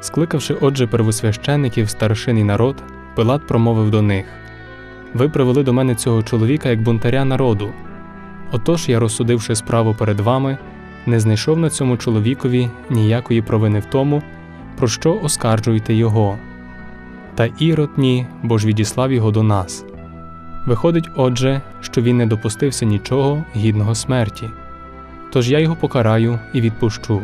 Скликавши отже первосвящеників, старшин і народ, Пилат промовив до них: Ви привели до мене цього чоловіка як бунтаря народу. Отож я, розсудивши справу перед вами, не знайшов на цьому чоловікові ніякої провини в тому, про що оскаржуєте його. Та Ірод ні, бо ж відіслав його до нас. Виходить, отже, що він не допустився нічого гідного смерті. Тож я його покараю і відпущу.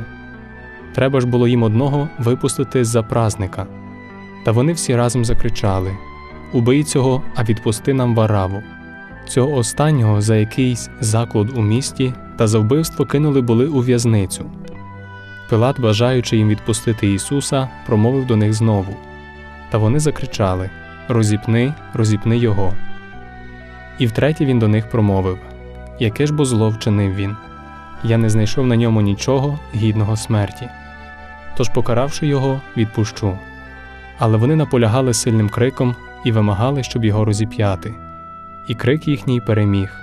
Треба ж було їм одного випустити з-за празника. Та вони всі разом закричали: Убий цього, а відпусти нам вараву. Цього останнього за якийсь заклад у місті та за вбивство кинули були у в'язницю. Пилат, бажаючи їм відпустити Ісуса, промовив до них знову. Та вони закричали: Розіпни, розіпни його. І втретє він до них промовив: Яке ж бо зло вчинив він? Я не знайшов на ньому нічого гідного смерті. Тож, покаравши його, відпущу. Але вони наполягали сильним криком і вимагали, щоб його розіп'яти. І крик їхній переміг.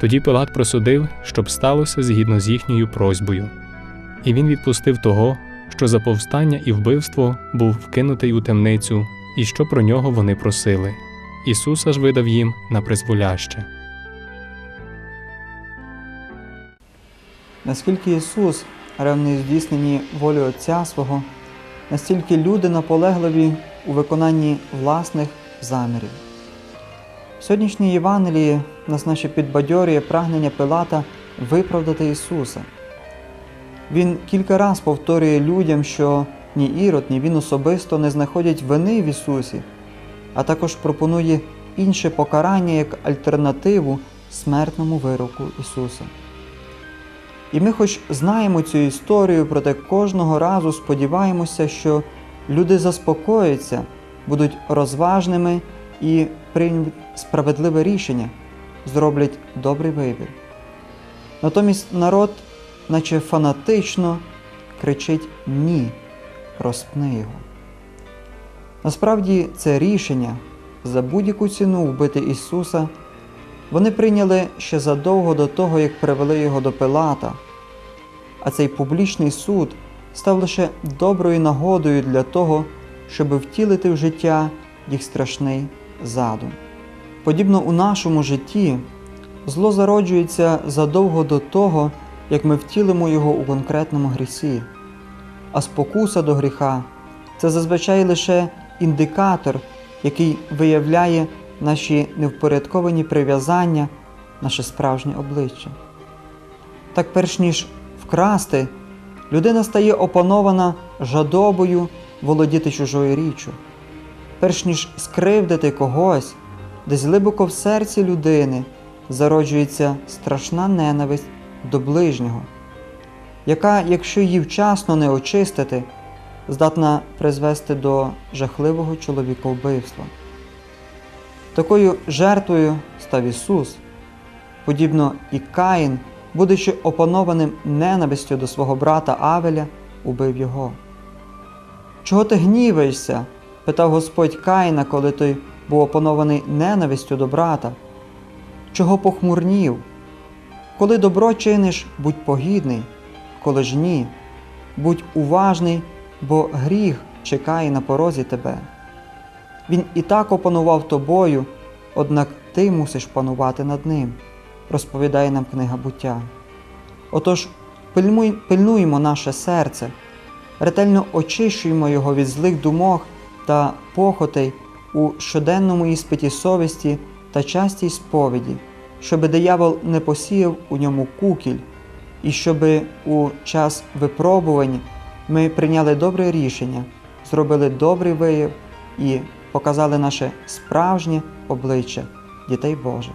Тоді Пилат просудив, щоб сталося згідно з їхньою просьбою. І він відпустив того, що за повстання і вбивство був вкинутий у темницю, і що про нього вони просили. Ісуса ж видав їм на призволяще. Наскільки Ісус ревний у здійсненні волі Отця свого, настільки люди наполегливі у виконанні власних замірів. В сьогоднішній Євангелії нас наче підбадьорює прагнення Пилата виправдати Ісуса. Він кілька раз повторює людям, що ні Ірод, ні він особисто не знаходять вини в Ісусі, а також пропонує інше покарання як альтернативу смертному вироку Ісуса. І ми, хоч знаємо цю історію, проте кожного разу сподіваємося, що люди заспокояться, будуть розважними і приймуть справедливе рішення, зроблять добрий вибір. Натомість народ, наче фанатично, кричить Ні, розпни його. Насправді це рішення за будь-яку ціну вбити Ісуса вони прийняли ще задовго до того, як привели його до Пилата, а цей публічний суд став лише доброю нагодою для того, щоб втілити в життя їх страшний задум. Подібно у нашому житті, зло зароджується задовго до того, як ми втілимо його у конкретному грісі, а спокуса до гріха це зазвичай лише індикатор, який виявляє наші невпорядковані прив'язання, наше справжнє обличчя. Так, перш ніж вкрасти, людина стає опанована жадобою володіти чужою річчю. Перш ніж скривдити когось, десь глибоко в серці людини зароджується страшна ненависть до ближнього, яка, якщо її вчасно не очистити, здатна призвести до жахливого чоловіковбивства. Такою жертвою став Ісус, подібно і Каїн, будучи опанованим ненавистю до свого брата Авеля, убив його. Чого ти гніваєшся? питав Господь Каїна, коли той був опанований ненавистю до брата. Чого похмурнів? Коли добро чиниш, будь погідний, коли ж ні, будь уважний, бо гріх чекає на порозі тебе. Він і так опанував тобою, однак ти мусиш панувати над ним, розповідає нам книга буття. Отож, пильнуй, пильнуємо наше серце, ретельно очищуємо його від злих думок та похотей у щоденному іспиті совісті та частій сповіді, щоби диявол не посіяв у ньому кукіль, і щоби у час випробувань ми прийняли добре рішення, зробили добрий вияв і показали наше справжнє обличчя дітей Божих.